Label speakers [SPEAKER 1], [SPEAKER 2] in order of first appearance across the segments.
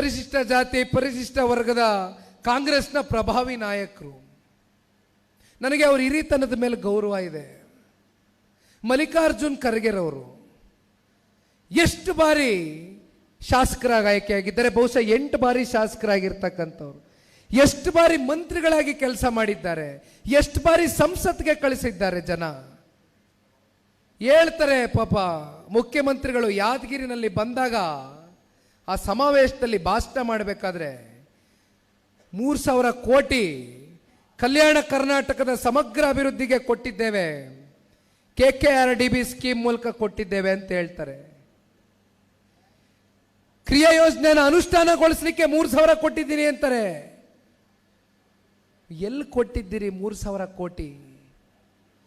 [SPEAKER 1] ಪರಿಶಿಷ್ಟ ಜಾತಿ, ಪರಿಶಿಷ್ಟ ವರ್ಗದ ಕಾಂಗ್ರೆಸ್ನ ಪ್ರಭಾವಿ ನಾಯಕರು. ನನಗೆ ಅವ್ರ ಹಿರಿತನದ ಮೇಲೆ ಗೌರವ ಇದೆ. ಮಲ್ಲಿಕಾರ್ಜುನ್ ಖರ್ಗೆರವರು ಎಷ್ಟು ಬಾರಿ ಶಾಸಕರಾಗಿ ಆಯ್ಕೆಯಾಗಿದ್ದಾರೆ, ಬಹುಶಃ ಎಂಟು ಬಾರಿ ಶಾಸಕರಾಗಿರ್ತಕ್ಕಂಥವ್ರು. ಎಷ್ಟು ಬಾರಿ ಮಂತ್ರಿಗಳಾಗಿ ಕೆಲಸ ಮಾಡಿದ್ದಾರೆ, ಎಷ್ಟು ಬಾರಿ ಸಂಸತ್ಗೆ ಕಳಿಸಿದ್ದಾರೆ ಜನ. ಹೇಳ್ತಾರೆ ಪಾಪ ಮುಖ್ಯಮಂತ್ರಿಗಳು ಯಾದಗಿರಿನಲ್ಲಿ ಬಂದಾಗ ಆ ಸಮಾವೇಶದಲ್ಲಿ ಭಾಷಣ ಮಾಡಬೇಕಾದ್ರೆ ಮೂರು ಸಾವಿರ ಕೋಟಿ ಕಲ್ಯಾಣ ಕರ್ನಾಟಕದ ಸಮಗ್ರ ಅಭಿವೃದ್ಧಿಗೆ ಕೊಟ್ಟಿದ್ದೇವೆ. K K R D B scheme ಮೂಲಕ ಕೊಟ್ಟಿದ್ದೇವೆ ಅಂತ ಹೇಳ್ತಾರೆ. ಕ್ರಿಯಾ ಯೋಜನೆನ ಅನುಷ್ಠಾನಗೊಳಿಸಲಿಕ್ಕೆ ಮೂರು ಸಾವಿರ ಕೊಟ್ಟಿದ್ದೀನಿ ಅಂತಾರೆ. ಎಲ್ಲಿ ಕೊಟ್ಟಿದ್ದೀರಿ ಮೂರು ಸಾವಿರ ಕೋಟಿ?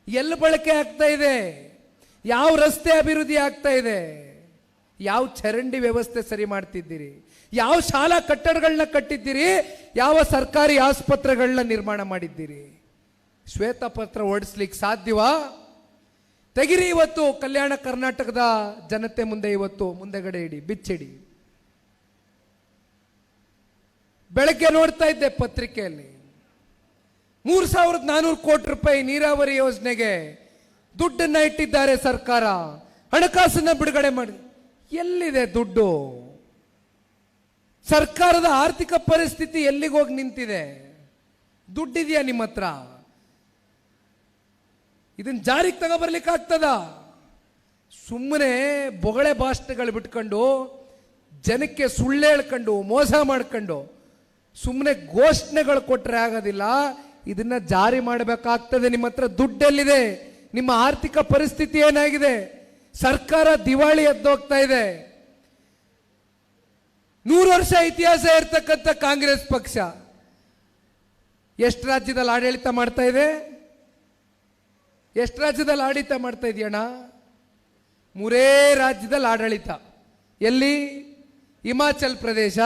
[SPEAKER 1] ಎಲ್ಲಿ ಬಳಕೆ ಆಗ್ತಾ ಇದೆ? ಯಾವ ರಸ್ತೆ ಅಭಿವೃದ್ಧಿ ಆಗ್ತಾ ಇದೆ? ಯಾವ ಚರಂಡಿ ವ್ಯವಸ್ಥೆ ಸರಿ ಮಾಡ್ತಿದ್ದೀರಿ? ಯಾವ ಶಾಲಾ ಕಟ್ಟಡಗಳನ್ನ ಕಟ್ಟಿದ್ದೀರಿ? ಯಾವ ಸರ್ಕಾರಿ ಆಸ್ಪತ್ರೆಗಳನ್ನ ನಿರ್ಮಾಣ ಮಾಡಿದ್ದೀರಿ? ಶ್ವೇತಪತ್ರ ಓಡಿಸ್ಲಿಕ್ಕೆ ಸಾಧ್ಯವಾ? ತೆಗಿರಿ ಇವತ್ತು ಕಲ್ಯಾಣ ಕರ್ನಾಟಕದ ಜನತೆ ಮುಂದೆ ಇವತ್ತು ಮುಂದೆಗಡೆ ಇಡಿ, ಬಿಚ್ಚಿಡಿ. ಬೆಳಗ್ಗೆ ನೋಡ್ತಾ ಇದ್ದೆ ಪತ್ರಿಕೆಯಲ್ಲಿ. ಮೂರು ಸಾವಿರದ ನಾನೂರು ಕೋಟಿ ರೂಪಾಯಿ ನೀರಾವರಿ ಯೋಜನೆಗೆ ದುಡ್ಡನ್ನ ಇಟ್ಟಿದ್ದಾರೆ ಸರ್ಕಾರ. ಹಣಕಾಸನ್ನ ಬಿಡುಗಡೆ ಮಾಡಿ ಎಲ್ಲಿದೆ ದುಡ್ಡು? ಸರ್ಕಾರದ ಆರ್ಥಿಕ ಪರಿಸ್ಥಿತಿ ಎಲ್ಲಿಗೋಗಿ ನಿಂತಿದೆ? ದುಡ್ಡಿದೆಯಾ ನಿಮ್ಮ ಹತ್ರ? ಇದನ್ನ ಜಾರಿಗೆ ತಗೋಬರ್ಲಿಕ್ಕಾಗ್ತದ ಸುಮ್ಮನೆ ಬೊಗಳೆ ಭಾಷಣಗಳು ಬಿಟ್ಕೊಂಡು, ಜನಕ್ಕೆ ಸುಳ್ಳು ಹೇಳ್ಕೊಂಡು, ಮೋಸ ಮಾಡ್ಕೊಂಡು ಸುಮ್ಮನೆ ಘೋಷಣೆಗಳು ಕೊಟ್ಟರೆ ಆಗೋದಿಲ್ಲ. ಇದನ್ನ ಜಾರಿ ಮಾಡಬೇಕಾಗ್ತದೆ ನಿಮ್ಮ ಹತ್ರ. ದುಡ್ಡೆಲ್ಲಿದೆ. ನಿಮ್ಮ ಆರ್ಥಿಕ ಪರಿಸ್ಥಿತಿ ಏನಾಗಿದೆ? ಸರ್ಕಾರ ದಿವಾಳಿ ಎದ್ದೋಗ್ತಾ ಇದೆ. ನೂರು ವರ್ಷ ಇತಿಹಾಸ ಇರ್ತಕ್ಕಂಥ ಕಾಂಗ್ರೆಸ್ ಪಕ್ಷ ಎಷ್ಟು ರಾಜ್ಯದಲ್ಲಿ ಆಡಳಿತ ಮಾಡ್ತಾ ಇದೆ? ಎಷ್ಟು ರಾಜ್ಯದಲ್ಲಿ ಆಡಳಿತ ಮಾಡ್ತಾ ಇದೆಯಣ್ಣ ಮೂರೇ ರಾಜ್ಯದಲ್ಲಿ ಆಡಳಿತ. ಎಲ್ಲಿ? ಹಿಮಾಚಲ್ ಪ್ರದೇಶ,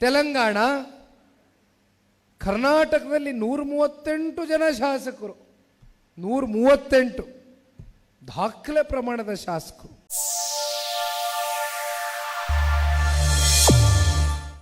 [SPEAKER 1] ತೆಲಂಗಾಣ, ಕರ್ನಾಟಕದಲ್ಲಿ ನೂರ ಮೂವತ್ತೆಂಟು ಜನ ಶಾಸಕರು. ನೂರ ಮೂವತ್ತೆಂಟು. दाखले प्रमाणद शासक